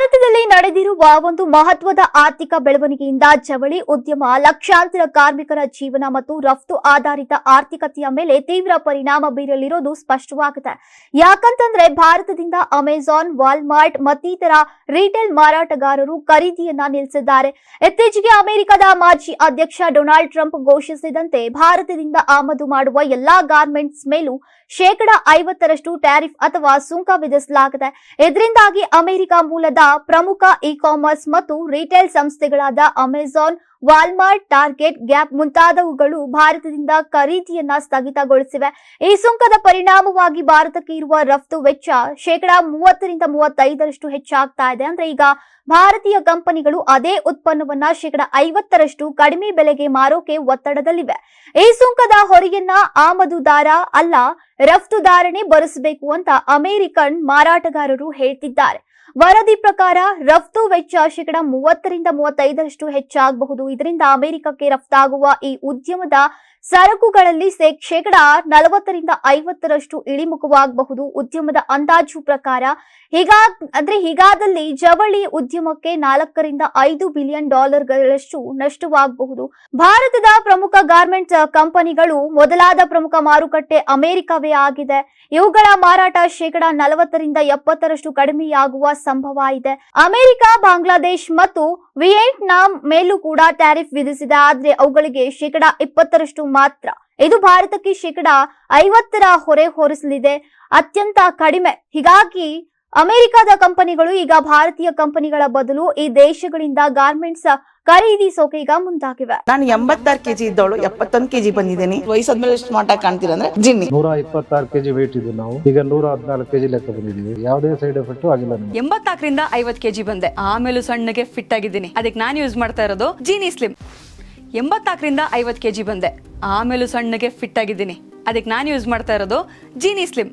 ಭಾರತದಲ್ಲಿ ನಡೆದಿರುವ ಒಂದು ಮಹತ್ವದ ಆರ್ಥಿಕ ಬೆಳವಣಿಗೆಯಿಂದ ಜವಳಿ ಉದ್ಯಮ, ಲಕ್ಷಾಂತರ ಕಾರ್ಮಿಕರ ಜೀವನ ಮತ್ತು ರಫ್ತು ಆಧಾರಿತ ಆರ್ಥಿಕತೆಯ ಮೇಲೆ ತೀವ್ರ ಪರಿಣಾಮ ಬೀರಲಿರೋದು ಸ್ಪಷ್ಟವಾಗಿದೆ. ಯಾಕಂತಂದ್ರೆ ಭಾರತದಿಂದ ಅಮೆಜಾನ್ ವಾಲ್ಮಾರ್ಟ್ ಮತ್ತಿತರ ರಿಟೇಲ್ ಮಾರಾಟಗಾರರು ಖರೀದಿಯನ್ನ ನಿಲ್ಲಿಸಿದ್ದಾರೆ. ಇತ್ತೀಚೆಗೆ ಅಮೆರಿಕದ ಮಾಜಿ ಅಧ್ಯಕ್ಷ ಡೊನಾಲ್ಡ್ ಟ್ರಂಪ್ ಘೋಷಿಸಿದಂತೆ ಭಾರತದಿಂದ ಆಮದು ಮಾಡುವ ಎಲ್ಲಾ ಗಾರ್ಮೆಂಟ್ಸ್ ಮೇಲೂ ಶೇಕಡಾ ಐವತ್ತರಷ್ಟು ಟ್ಯಾರಿಫ್ ಅಥವಾ ಸುಂಕ ವಿಧಿಸಲಾಗಿದೆ. ಇದರಿಂದಾಗಿ ಅಮೆರಿಕ ಮೂಲದ ಪ್ರಮುಖ ಇ ಕಾಮರ್ಸ್ ಮತ್ತು ರಿಟೇಲ್ ಸಂಸ್ಥೆಗಳಾದ ಅಮೆಜಾನ್, ವಾಲ್ಮಾರ್ಟ್, ಟಾರ್ಗೆಟ್, ಗ್ಯಾಪ್ ಮುಂತಾದವುಗಳು ಭಾರತದಿಂದ ಖರೀದಿಯನ್ನ ಸ್ಥಗಿತಗೊಳಿಸಿವೆ. ಈ ಸುಂಕದ ಪರಿಣಾಮವಾಗಿ ಭಾರತಕ್ಕೆ ಇರುವ ರಫ್ತು ವೆಚ್ಚ ಶೇಕಡಾ ಮೂವತ್ತರಿಂದ ಮೂವತ್ತೈದರಷ್ಟು ಹೆಚ್ಚಾಗ್ತಾ ಇದೆ. ಅಂದ್ರೆ ಈಗ ಭಾರತೀಯ ಕಂಪನಿಗಳು ಅದೇ ಉತ್ಪನ್ನವನ್ನ ಶೇಕಡಾ ಐವತ್ತರಷ್ಟು ಕಡಿಮೆ ಬೆಲೆಗೆ ಮಾರೋಕೆ ಒತ್ತಡದಲ್ಲಿವೆ. ಈ ಸುಂಕದ ಹೊರೆಯನ್ನ ಆಮದುದಾರ ಅಲ್ಲ ರಫ್ತುದಾರನೇ ಭರಿಸಬೇಕು ಅಂತ ಅಮೆರಿಕನ್ ಮಾರಾಟಗಾರರು ಹೇಳ್ತಿದ್ದಾರೆ. ವರದಿ ಪ್ರಕಾರ ರಫ್ತು ವೆಚ್ಚ ಶೇಕಡ ಮೂವತ್ತರಿಂದ ಮೂವತ್ತೈದರಷ್ಟು ಹೆಚ್ಚಾಗಬಹುದು. ಇದರಿಂದ ಅಮೆರಿಕಕ್ಕೆ ರಫ್ತಾಗುವ ಈ ಉದ್ಯಮದ ಸರಕುಗಳಲ್ಲಿ ಶೇಕಡ ನಲವತ್ತರಿಂದ ಐವತ್ತರಷ್ಟು ಇಳಿಮುಖವಾಗಬಹುದು. ಉದ್ಯಮದ ಅಂದಾಜು ಪ್ರಕಾರ ಹೀಗಾ ಅಂದ್ರೆ ಹೀಗಾದಲ್ಲಿ ಜವಳಿ ಉದ್ಯಮಕ್ಕೆ ನಾಲ್ಕರಿಂದ ಐದು ಬಿಲಿಯನ್ ಡಾಲರ್ಗಳಷ್ಟು ನಷ್ಟವಾಗಬಹುದು. ಭಾರತದ ಪ್ರಮುಖ ಗಾರ್ಮೆಂಟ್ ಕಂಪನಿಗಳು ಮೊದಲಾದ ಪ್ರಮುಖ ಮಾರುಕಟ್ಟೆ ಅಮೆರಿಕವೇ ಆಗಿದೆ. ಇವುಗಳ ಮಾರಾಟ ಶೇಕಡ ನಲವತ್ತರಿಂದ ಎಪ್ಪತ್ತರಷ್ಟು ಕಡಿಮೆಯಾಗುವ ಸಂಭವ ಇದೆ ಅಮೆರಿಕ, ಬಾಂಗ್ಲಾದೇಶ್ ಮತ್ತು ವಿಯೆಟ್ನಾಂ ಮೇಲೂ ಕೂಡ ಟ್ಯಾರಿಫ್ ವಿಧಿಸಿದೆ. ಆದ್ರೆ ಅವುಗಳಿಗೆ ಶೇಕಡ ಇಪ್ಪತ್ತರಷ್ಟು ಮಾತ್ರ, ಇದು ಭಾರತಕ್ಕೆ ಶೇಕಡ ಐವತ್ತರ ಹೊರೆ ಹೊರಿಸಲಿದೆ. ಅತ್ಯಂತ ಕಡಿಮೆ. ಹೀಗಾಗಿ ಅಮೆರಿಕದ ಕಂಪನಿಗಳು ಈಗ ಭಾರತೀಯ ಕಂಪನಿಗಳ ಬದಲು ಈ ದೇಶಗಳಿಂದ ಗಾರ್ಮೆಂಟ್ಸ್ ಖರೀದಿಸೋಕೆ ಈಗ ಮುಂದಾಗಿವೆ. ನಾನು ಎಂಬತ್ತಾರು ಕೆಜಿ ಇದ್ದವಳು ಎಪ್ಪತ್ತೊಂದು ಕೆಜಿ ಬಂದಿದ್ದೀನಿ. ವಯಸ್ಸಾದ್ಮೇಲೆ ಸ್ಮಾರ್ಟ್ ಆಗಿ ಕಾಣ್ತೀರ ಅಂದ್ರೆ ಜಿನ್ನಿ. ನೂರ ಇಪ್ಪತ್ತಾರು ಕೆಜಿ ವೇಟ್ ಇದ್ದು ನಾವು. ಈಗ ನೂರ ಹದಿನಾಲ್ಕು ಕೆಜಿ ಲೆಕ್ಕ ಬಂದಿದ್ದೀವಿ. ಯಾವುದೇ ಸೈಡ್ ಎಫೆಕ್ಟ್ ಆಗಿಲ್ಲ ಎಂಬತ್ತಾಕರಿಂದ ಎಂಬತ್ನಾಲ್ಕರಿಂದ ಐವತ್ ಕೆಜಿ ಬಂದೆ. ಆಮೇಲೂ ಸಣ್ಣಗೆ ಫಿಟ್ ಆಗಿದ್ದೀನಿ. ಅದಕ್ಕೆ ನಾನು ಯೂಸ್ ಮಾಡ್ತಾ ಇರೋದು ಜೀನಿ ಸ್ಲಿಮ್ ಎಂಬತ್ನಾಲ್ಕರಿಂದ ಐವತ್ತು ಕೆಜಿ ಬಂದೆ. ಆಮೇಲೂ ಸಣ್ಣಗೆ ಫಿಟ್ ಆಗಿದ್ದೀನಿ. ಅದಕ್ಕೆ ನಾನು ಯೂಸ್ ಮಾಡ್ತಾ ಇರೋದು ಜೀನಿ ಸ್ಲಿಮ್